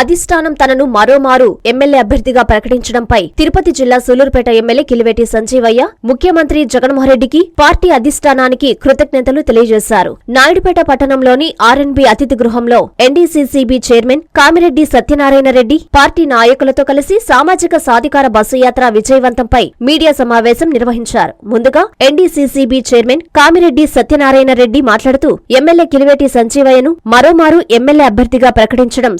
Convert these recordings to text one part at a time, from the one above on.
అధిష్టానం తనను మరోమారు ఎమ్మెల్యే అభ్యర్థిగా ప్రకటించడంపై తిరుపతి జిల్లా సూలూరుపేట ఎమ్మెల్యే కిలివేటి సంజీవయ్య ముఖ్యమంత్రి జగన్మోహన్ రెడ్డికి పార్టీ అధిష్టానానికి కృతజ్ఞతలు తెలియజేశారు. నాయుడుపేట పట్టణంలోని ఆర్ఎన్బి అతిథి గృహంలో NDCCB chairman Kamireddy Satyanarayana Reddy party నాయకులతో కలిసి సామాజిక సాధికార బస్సు యాత్ర విజయవంతంపై మీడియా సమావేశం నిర్వహించారు. ముందుగా ఎన్డీసీసీబీ చైర్మన్ కామిరెడ్డి సత్యనారాయణ రెడ్డి మాట్లాడుతూ ఎమ్మెల్యే కిలివేటి సంజీవయ్యను మరోమారు ఎమ్మెల్యే అభ్యర్థిగా ప్రకటించడం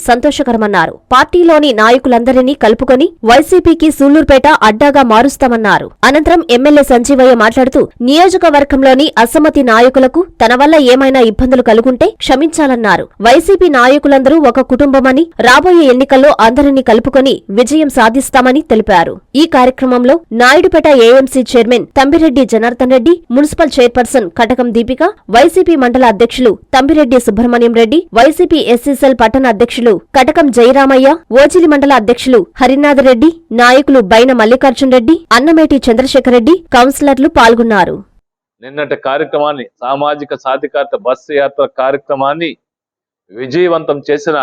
చేస్తామన్నారు. పార్టీలోని నాయకులందరినీ కలుపుకొని వైసీపీకి సూళ్ళూరుపేట అడ్డాగా మారుస్తామన్నారు. అనంతరం ఎమ్మెల్యే సంజీవయ్య మాట్లాడుతూ నియోజకవర్గంలోని అసమ్మతి నాయకులకు తన వల్ల ఏమైనా ఇబ్బందులు కలుగుంటే క్షమించాలన్నారు. వైసీపీ నాయకులందరూ ఒక కుటుంబమని రాబోయే ఎన్నికల్లో అందరినీ కలుపుకొని విజయం సాధిస్తామని తెలిపారు. ఈ కార్యక్రమంలో Naidupeta AMC chairman Thambireddy Janardhan Reddy municipal chairperson Katakam Deepika YCP మండల అధ్యక్షులు Thambireddy Subrahmanyam Reddy YCP SC cell పట్టణ అధ్యక్షులు కటకం జయరామయ్య ఓజిలి మండల అధ్యక్షులు హరినాథరెడ్డి నాయకులు బైన మల్లికార్జున్ రెడ్డి అన్నమేటి చంద్రశేఖర్ రెడ్డి కౌన్సిలర్లు పాల్గొన్నారు. నిన్నటి కార్యక్రమాన్ని సామాజిక సాధికారత బస్సు యాత్ర కార్యక్రమాన్ని విజయవంతం చేసిన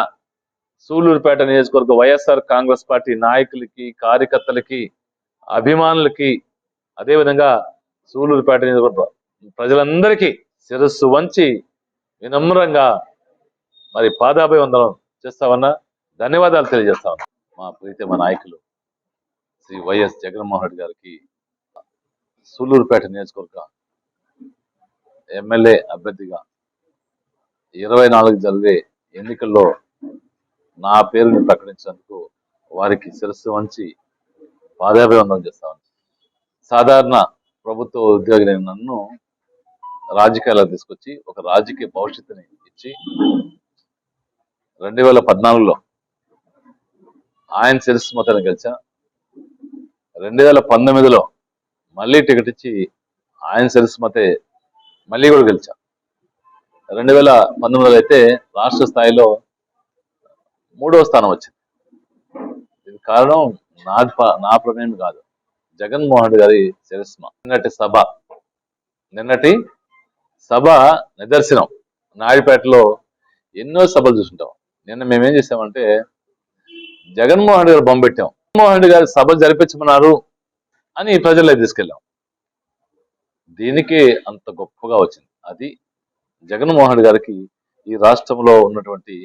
సూలూరుపేట నియోజకవర్గ వైఎస్ఆర్ కాంగ్రెస్ పార్టీ నాయకులకి కార్యకర్తలకి అభిమానులకి అదేవిధంగా సూలూరుపేట నియోజకవర్గ ప్రజలందరికీ శిరస్సు వంచి వినమ్రంగా మరి పాదాభివందనం చేస్తామన్నా ధన్యవాదాలు తెలియజేస్తా మా ప్రీతమ నాయకులు శ్రీ వైఎస్ జగన్మోహన్ రెడ్డి గారికి సూళ్ళూరుపేట నియోజకవర్గ ఎమ్మెల్యే అభ్యర్థిగా ఇరవై నాలుగు జరిగే ఎన్నికల్లో నా పేరుని ప్రకటించినందుకు వారికి శిరస్సు వంచి పాదాభివందనం చేస్తాను సాధారణ ప్రభుత్వ ఉద్యోగిని నన్ను రాజకీయాల్లో తీసుకొచ్చి ఒక రాజకీయ భవిష్యత్తుని ఇచ్చి రెండు వేల పద్నాలుగులో ఆయన శిరస్సు మొత్తాన్ని గెలిచా. రెండు వేల పంతొమ్మిదిలో మళ్ళీ టికెట్ ఇచ్చి ఆయన శిరస్సు మతే మళ్ళీ కూడా గెలిచా. రెండు వేల పంతొమ్మిదిలో అయితే రాష్ట్ర స్థాయిలో మూడవ స్థానం వచ్చింది. ఇది కారణం నా నా ప్రమేయం కాదు. జగన్మోహన్ రెడ్డి గారి శిరస్మ నిన్నటి సభ. నిన్నటి సభ నిదర్శనం. నాయుడుపేటలో ఎన్నో సభలు చూసుంటాం. నిన్న మేమేం చేసామంటే జగన్మోహన్ రెడ్డి గారు బొమ్మ పెట్టాం. జగన్మోహన్ రెడ్డి గారి సభ జరిపించమన్నారు అని ప్రజల్లో తీసుకెళ్ళాం. దీనికి అంత గొప్పగా వచ్చింది. అది జగన్మోహన్ రెడ్డి గారికి ఈ రాష్ట్రంలో ఉన్నటువంటి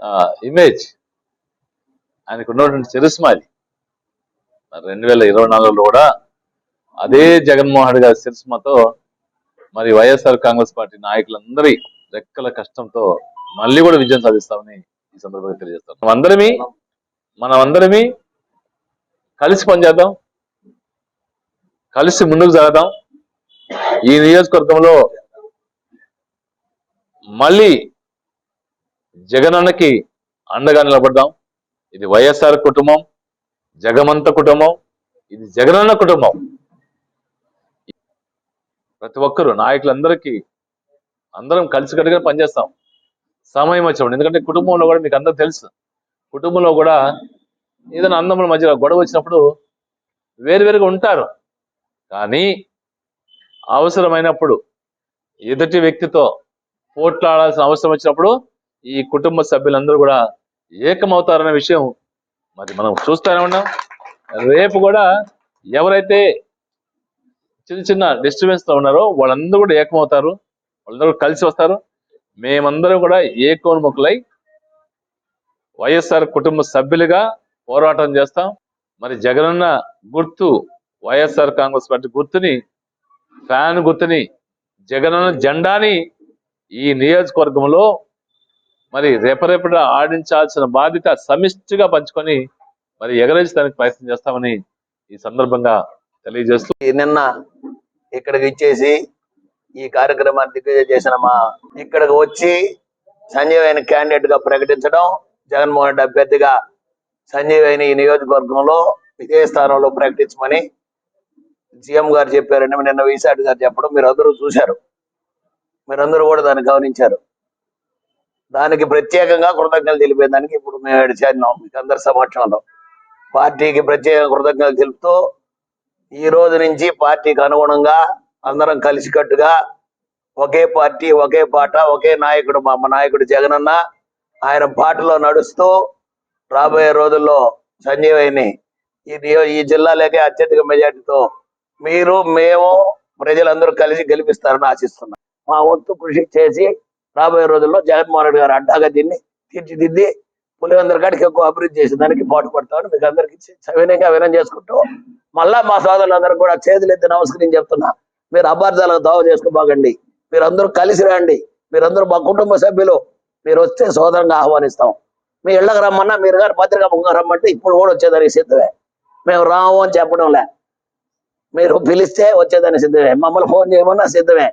ఆ, ఇమేజ్ ఆయనకు ఉన్నటువంటి చరిస్మా అది రెండు వేల ఇరవై నాలుగులో కూడా అదే జగన్మోహన్ రెడ్డి గారి చరిస్మాతో మరి వైఎస్ఆర్ కాంగ్రెస్ పార్టీ నాయకులందరి రెక్కల కష్టంతో మళ్ళీ కూడా విజయం సాధిస్తామని ఈ సందర్భంగా తెలియజేస్తాం అందరమీ మనం అందరమీ కలిసి పనిచేద్దాం కలిసి ముందుకు సాగుదాం. ఈ నియోజకవర్గంలో మళ్ళీ జగనన్నకి అండగా నిలబడ్డాం. ఇది వైఎస్ఆర్ కుటుంబం జగమంత కుటుంబం ఇది జగనన్న కుటుంబం. ప్రతి ఒక్కరు నాయకులందరికీ అందరం కలిసికట్టుగా పనిచేస్తాం. సమయం వచ్చేవాడు ఎందుకంటే కుటుంబంలో కూడా మీకు అందరూ తెలుసు. కుటుంబంలో కూడా ఏదైనా అందముల మధ్య గొడవ వచ్చినప్పుడు వేరువేరుగా ఉంటారు. కానీ అవసరమైనప్పుడు ఎదుటి వ్యక్తితో పోట్లాడాల్సిన అవసరం వచ్చినప్పుడు ఈ కుటుంబ సభ్యులందరూ కూడా ఏకమవుతారనే విషయం మరి మనం చూస్తూనే ఉన్నాం. రేపు కూడా ఎవరైతే చిన్న చిన్న డిస్టర్బెన్స్తో ఉన్నారో వాళ్ళందరూ కూడా ఏకమవుతారు. వాళ్ళందరూ కలిసి వస్తారు. మేమందరం కూడా ఏకోన్ముఖులై వైఎస్ఆర్ కుటుంబ సభ్యులుగా పోరాటం చేస్తాం. మరి జగనన్న గుర్తు వైఎస్ఆర్ కాంగ్రెస్ పార్టీ గుర్తుని ఫ్యాన్ గుర్తుని జగనన్న జెండాని ఈ నియోజకవర్గంలో మరి రేపరేపట ఆడించాల్సిన బాధ్యత సమిష్టిగా పంచుకొని మరి ఎగరేసడానికి ప్రయత్నం చేస్తామని ఈ సందర్భంగా తెలియజేస్తూ నిన్న ఇక్కడికి ఇచ్చేసి ఈ కార్యక్రమాన్ని దిగ్గజ చేసిన మా ఇక్కడికి వచ్చి సంజయ్ అయిన క్యాండిడేట్గా ప్రకటించడం జగన్మోహన్ రెడ్డి అభ్యర్థిగా సంజయ్ ఈ నియోజకవర్గంలో ఇదే స్థానంలో ప్రకటించమని సీఎం గారు చెప్పారని నిన్న వీసాటి గారు చెప్పడం మీరు అందరూ చూశారు. మీరందరూ కూడా దాన్ని గమనించారు. దానికి ప్రత్యేకంగా కృతజ్ఞతలు తెలిపేదానికి ఇప్పుడు మేము ఏడు చేరినాం మీకు అందరి సమక్షంలో. పార్టీకి ప్రత్యేక కృతజ్ఞతలు తెలుపుతూ ఈ రోజు నుంచి పార్టీకి అనుగుణంగా అందరం కలిసికట్టుగా ఒకే పార్టీ ఒకే పాట ఒకే నాయకుడు మా నాయకుడు జగనన్న ఆయన బాటలో నడుస్తూ రాబోయే రోజుల్లో సంజీవయ్యని ఈ ఈ జిల్లాలోకే అత్యధిక మెజార్టీతో మీరు మేము ప్రజలందరూ కలిసి గెలిపిస్తారని ఆశిస్తున్నాం. మా వంతు కృషి చేసి రాబోయే రోజుల్లో జగన్మోహన్ రెడ్డి గారు అడ్డాగా దీన్ని తీర్చిదిద్ది పులివందరి కాడికి ఎక్కువ అభివృద్ధి చేసేదానికి పాటు పడతామని మీకు అందరికి సవినయంగా వినం చేసుకుంటూ మళ్ళా మా సోదరులందరూ కూడా చేతులెత్తి నమస్కరించి చెప్తున్నా. మీరు అభార్థాలకు దావ చేసుకోబాగండి మీరందరూ కలిసి రండి. మీరందరూ మా కుటుంబ సభ్యులు. మీరు వస్తే సోదరంగా ఆహ్వానిస్తాం. మీ ఇళ్ళకి రమ్మన్నా మీరు గారు పత్రికా ముంగ రమ్మంటే ఇప్పుడు కూడా వచ్చేదానికి సిద్ధమే. మేము రాము అని చెప్పడం లే మీరు పిలిస్తే వచ్చేదానికి సిద్ధమే. మమ్మల్ని ఫోన్ చేయమన్నా సిద్ధమే.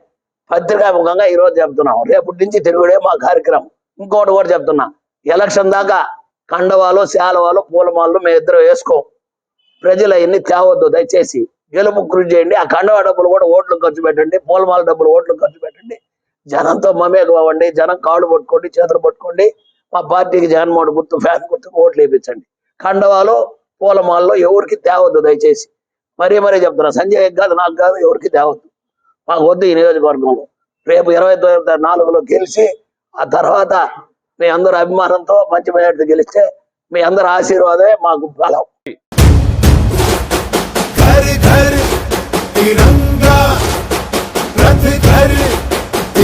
పత్రికా ముఖంగా ఈ రోజు చెప్తున్నాం. రేపటి నుంచి తిరుగుడే మా కార్యక్రమం. ఇంకోటి కూడా చెప్తున్నా. ఎలక్షన్ దాకా కండవాలు శాలవాలు పూలమాలు మేము ఇద్దరు వేసుకో. ప్రజలు అవన్నీ తేవద్దు దయచేసి గెలుపు కృషి చేయండి. ఆ కండవా డబ్బులు కూడా ఓట్లు ఖర్చు పెట్టండి. పూలమాల డబ్బులు ఓట్లు ఖర్చు పెట్టండి. జనంతో మమేకం అవ్వండి జనం కాళ్ళు పట్టుకోండి చేతులు పట్టుకోండి. మా పార్టీకి జగన్మోహన్ గుర్తు ఫ్యాన్ గుర్తుకు ఓట్లు వేయించండి కండవాలు పూలమాల్లో ఎవరికి తేవద్దు దయచేసి. మరీ మరీ చెప్తున్నా సంజయ్ కాదు నాకు కాదు ఎవరికి తేవద్దు. మాకు వద్దు ఈ నియోజకవర్గంలో. రేపు ఇరవై తొమ్మిది నాలుగులో గెలిచి ఆ తర్వాత మీ అందరు అభిమానంతో మంచి మెజార్టీ గెలిస్తే మీ అందరి ఆశీర్వాదమే మాకు బలం.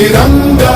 తిరంగా